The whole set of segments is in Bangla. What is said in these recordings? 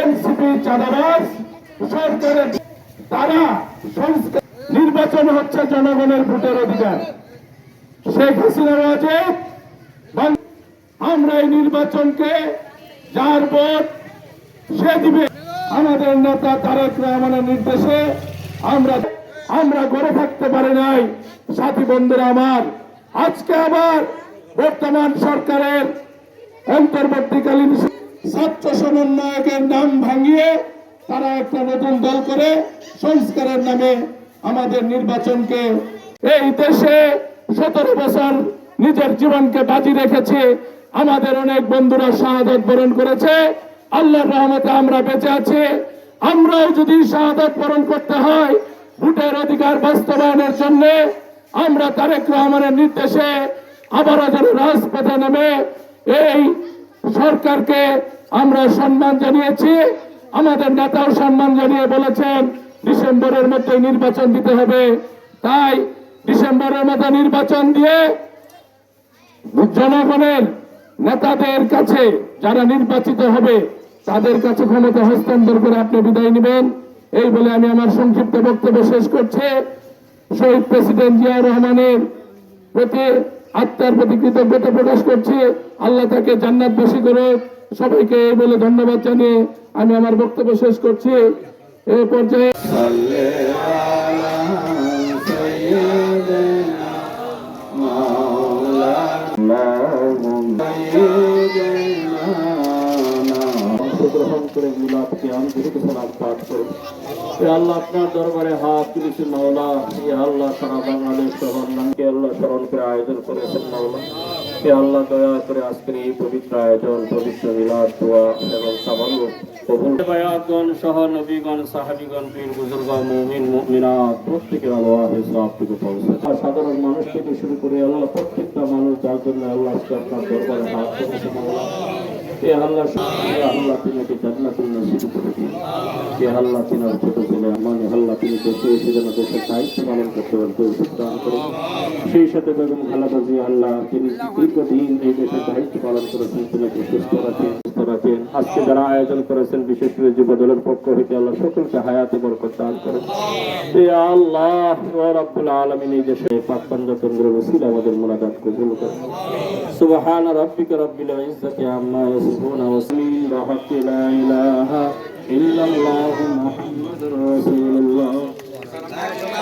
এনসিপি চাঁদাবাজ, সরকারের তারা সংস্কার নির্বাচন হচ্ছে জনগণের ভোটের অধিকার। শেখ হাসিনা রাজে আমরা এই নির্বাচনকে যার ভোট সে দিবে। আমাদের নেতা তারেক রহমানের নির্দেশে আমরা আমরা গড়ে থাকতে পারি নাই। সাথী বন্ধুরা আমার, আজকে আবার বর্তমান সরকারের অন্তর্বর্তীকালীন ছাত্র সমন্বয়কের নাম ভাঙিয়ে তারা একটা নতুন দল করে সংস্কারের নামে আমাদের নির্বাচনকে এই দেশে সতেরো বছর নিজের জীবনকে বাজি রেখেছে। আমাদের অনেক বন্ধুরা শাহাদত বরণ করেছে। আল্লাহর রহমতে আমরা বেঁচে আছি। আমরাও যদি শাহাদত বরণ করতে হয়, ভোটের অধিকার বাস্তবায়নের জন্য আমরা তারেক রহমানের নির্দেশে আবারও যেন রাজপথে নেমে এই সরকারকে আমরা সম্মান জানিয়েছি, আমাদের নেতাও সম্মান জানিয়ে বলেছেন, ডিসেম্বরের মধ্যে নির্বাচন দিতে হবে। তাই ডিসেম্বরের মধ্যে নির্বাচন দিয়ে জনগণের নেতাদের কাছে যারা নির্বাচিত হবে, তাদের কাছে ক্ষমতা হস্তান্তর করে আপনি বিদায় নেবেন। এই বলে আমি আমার সংক্ষিপ্ত বক্তব্য শেষ করছি। শহীদ প্রেসিডেন্ট জিয়া রহমানের প্রতি আত্মার প্রতি কৃতজ্ঞতা প্রকাশ করছি। আল্লাহ তাকে জান্নাত বেশি করে সবাইকে বলে ধন্যবাদ জানিয়ে আমি আমার বক্তব্য শেষ করছি। এ পর্যায়ে অংশগ্রহণ করে মিলাদকে আন্তরিক সালাম পাঠ করে এ আল্লাহ, আপনার দরবারে হাত তুলেছি মাওলা। এ আল্লাহ, সারা বাংলাদেশ সহ নামকে আল্লাহ স্মরণ করে আয়োজন করেছেন মাওলা। এ আল্লাহ, দয়া করে আজকের এই পবিত্র আয়োজন, পবিত্র মিলাদ, দোয়া এবং সামান্য সাধারণ মানুষ থেকে শুরু করে আল্লাহ প্রত্যেকটা মানুষ যার জন্য আল্লাহ আপনার দরবারে হাত তুলেছে মাওলা। তিনি সেই সাথে আল্লাহ তিনি দীর্ঘদিন এই দেশের দায়িত্ব পালন করেছেন তিনাকে সুস্থ রাখেন রাখেন আজকে যারা আয়োজন করেছেন বিশেষ করে যুব দলের পক্ষ হইতে আল্লাহ সকলকে হায়াতে বরকত দান করেন এ আল্লাহ ও রাব্বুল আলামিন এই দেশে পাক পাঞ্জাতন্দ্র ওসিলা আমাদের মোনাজাত কবুল করেন سبحان ربك رب العزة عما يصفون وسلم بحق لا إله إلا الله محمد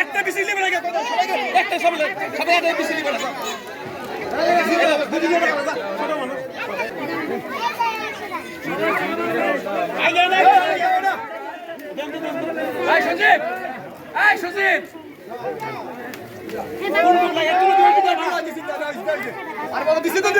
একটা বেশি লিবে না একটা সব সবাই একটা বেশি লিবে এই সঞ্জীব সঞ্জীব আর বাবা দিছে তো